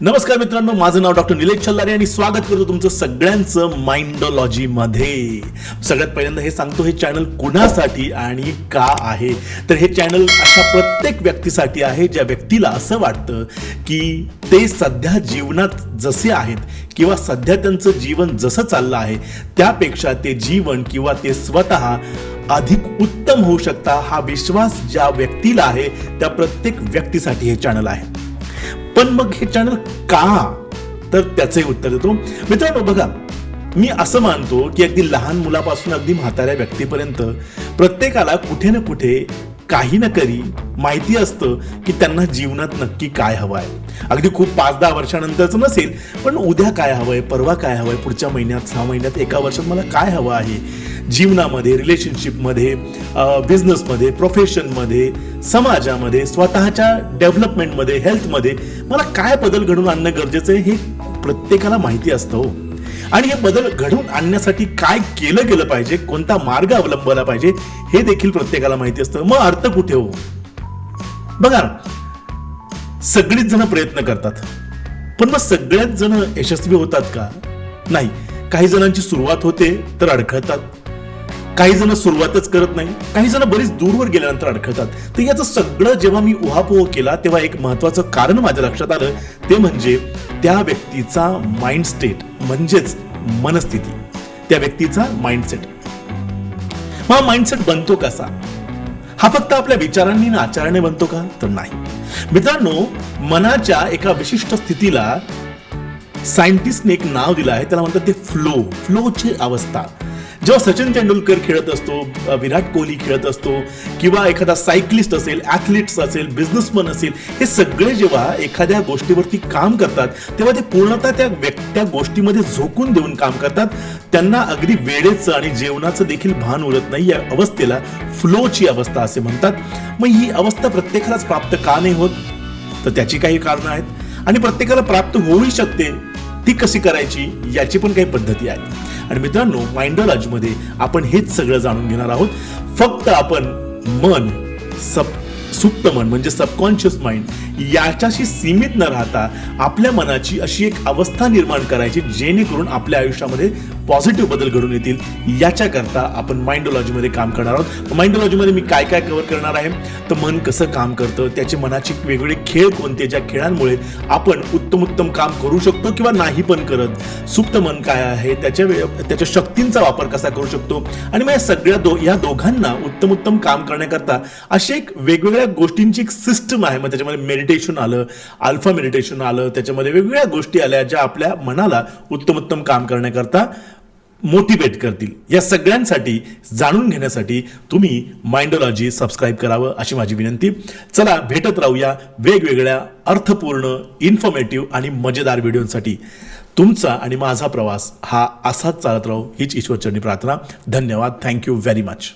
नमस्कार मित्रांनो माझं नाव डॉक्टर निलेश छल्लारे आणि स्वागत करतो तुमचं सगळ्यांचं माइंडॉलॉजीमध्ये. सगळ्यात पहिल्यांदा हे सांगतो हे चॅनल कुणासाठी आणि का आहे? तर हे चॅनल अशा प्रत्येक व्यक्तीसाठी आहे ज्या व्यक्तीला असं वाटतं की ते सध्या जीवनात जसे आहेत किंवा सध्या त्यांचं जीवन जसं चाललं आहे त्यापेक्षा ते जीवन किंवा ते स्वतः अधिक उत्तम होऊ शकता हा विश्वास ज्या व्यक्तीला आहे त्या प्रत्येक व्यक्तीसाठी हे चॅनल आहे. पण मग हे चॅनल का? तर त्याचंही उत्तर देतो. मित्रांनो बघा मी असं मानतो की अगदी लहान मुलापासून अगदी म्हाताऱ्या व्यक्तीपर्यंत प्रत्येकाला कुठे ना कुठे काही ना करी माहिती असतं की त्यांना जीवनात नक्की काय हवं आहे अगदी खूप पाच दहा वर्षानंतरच नसेल पण उद्या काय हवं आहे परवा काय हवं आहे पुढच्या महिन्यात सहा महिन्यात एका वर्षात मला काय हवं आहे? जीवनामध्ये रिलेशनशिपमध्ये बिझनेसमध्ये प्रोफेशनमध्ये समाजामध्ये स्वतःच्या डेव्हलपमेंटमध्ये हेल्थमध्ये मला काय बदल घडवून आणणं गरजेचं आहे हे प्रत्येकाला माहिती असतं हो. आणि हे बदल घडवून आणण्यासाठी काय केलं गेलं पाहिजे कोणता मार्ग अवलंबला पाहिजे हे देखील प्रत्येकाला माहिती असतं. मग अर्थ कुठे हो? बघा सगळीच जण प्रयत्न करतात. पण मग सगळ्याच जण यशस्वी होतात का? नाही. काही जणांची सुरुवात होते तर अडखळतात. काही जण सुरुवातच करत नाही काही जण बरीच दूरवर गेल्यानंतर अडखळतात. तर याचं सगळं जेव्हा मी उहापोह केला तेव्हा एक महत्वाचं कारण माझ्या लक्षात आलं. ते म्हणजे त्या व्यक्तीचा माइंड स्टेट म्हणजेच मनस्थिती. त्या व्यक्तीचा माइंडसेट हा माइंडसेट बनतो कसा? हा फक्त आपल्या विचारांनी ना आचरणाने बनतो का? तर नाही. मित्रांनो मनाच्या एका विशिष्ट स्थितीला सायंटिस्टने एक नाव दिलं आहे. त्याला म्हणतात ते फ्लो फ्लोची अवस्था. जेव्हा सचिन तेंडुलकर खेळत असतो विराट कोहली खेळत असतो किंवा एखादा सायकलिस्ट असेल ॲथलीट्स असेल बिझनेसमन असेल हे सगळे जेव्हा एखाद्या गोष्टीवरती काम करतात तेव्हा ते पूर्णतः त्या त्या गोष्टीमध्ये झोकून देऊन काम करतात. त्यांना अगदी वेळेचं आणि जेवणाचं देखील भान उरत नाही. या अवस्थेला फ्लोची अवस्था असे म्हणतात. मग ही अवस्था प्रत्येकालाच प्राप्त का नाही होत? तर त्याची काही कारणं आहेत. आणि प्रत्येकाला प्राप्त होऊही शकते. ती कशी करायची याची पण काही पद्धती आहे. आणि मित्रांनो माइंडॉलॉजी आपण हेच सगळं जाणून घेणार आहोत. फक्त आपण मन सब सुप्त मन म्हणजे सबकॉन्शियस माइंड याच्याशी सीमित न राहता आपल्या मनाची अशी एक अवस्था निर्माण करायची जेणेकरून आपल्या आयुष्यामध्ये पॉझिटिव्ह बदल घडून येतील. याच्याकरता आपण माइंडोलॉजीमध्ये काम करणार आहोत. माइंडोलॉजीमध्ये मी काय काय कव्हर करणार आहे? तर मन कसं काम करतं? त्याचे मनाचे वेगवेगळे खेळ कोणते? ज्या खेळांमुळे आपण उत्तम उत्तम काम करू शकतो किंवा नाही पण करत? सुप्त मन काय आहे? त्याच्या त्याच्या शक्तींचा वापर कसा करू शकतो? आणि मग या सगळ्या दो या दोघांना उत्तम उत्तम काम करण्याकरता अशी एक वेगवेगळ्या गोष्टींची एक सिस्टम आहे. मग त्याच्यामध्ये मेडिटेशन आलं अल्फा मेडिटेशन आलं त्याच्यामध्ये वेगवेगळ्या गोष्टी आल्या ज्या आपल्या मनाला उत्तम उत्तम काम करण्याकरता मोटिवेट करतील. या सगळ्यांसाठी जाणून घेण्यासाठी तुम्ही माइंडोलॉजी सबस्क्राईब करावं अशी माझी विनंती. चला भेटत राहूया वेगवेगळ्या अर्थपूर्ण इन्फॉर्मेटिव्ह आणि मजेदार व्हिडिओंसाठी तुमचा आणि माझा प्रवास हा असाच चालत राहू हीच ईश्वरचरणी प्रार्थना. धन्यवाद. Thank you very much